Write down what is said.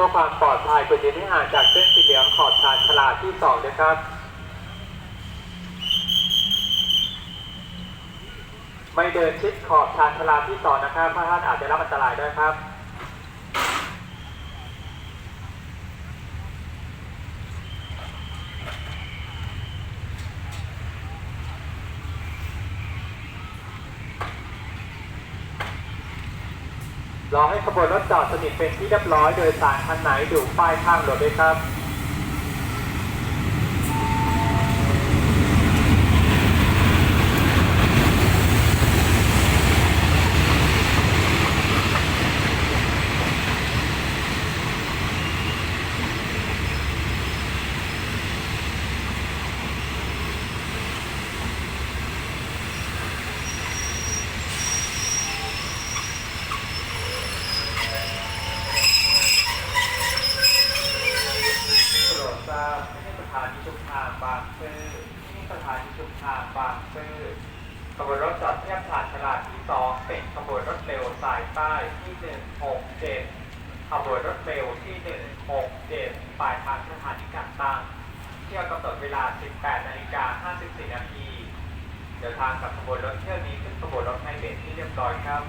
พื่อความปลอดภัยควรยืนให้ห่างจากเส้นสีเหลืองขอบชานฉลาที่สองนะครับ ไม่เดินชิดขอบชานฉลาที่สองนะครับเพราะท่านอาจจะรับอันตรายได้ครับ รอให้ขบวนรถจอดสนิทเป็นที่เรียบร้อยโดยสารคันไหนดูป้ายข้างรถด้วยครับ โปรดทราบที่สถานีชุมทางบางซื่อที่สถานี ชุมทางบางซื่อขบวนรถจอดเทียบผ่านตลาดที่สองเป็นขบวนรถเร็วสายใต้ที่หนึ่งหกเจ็ดขบวนรถเร็วที่หนึ่งหกเจ็ดปลายทางสถานีกลางตั้งเที่ยวกำหนดเวลา 18นาฬิกา54นาทีเดินทางกับขบวนรถเที่ยวนี้ขึ้นขบวนรถไฮเบรที่เรียบร้อยครับ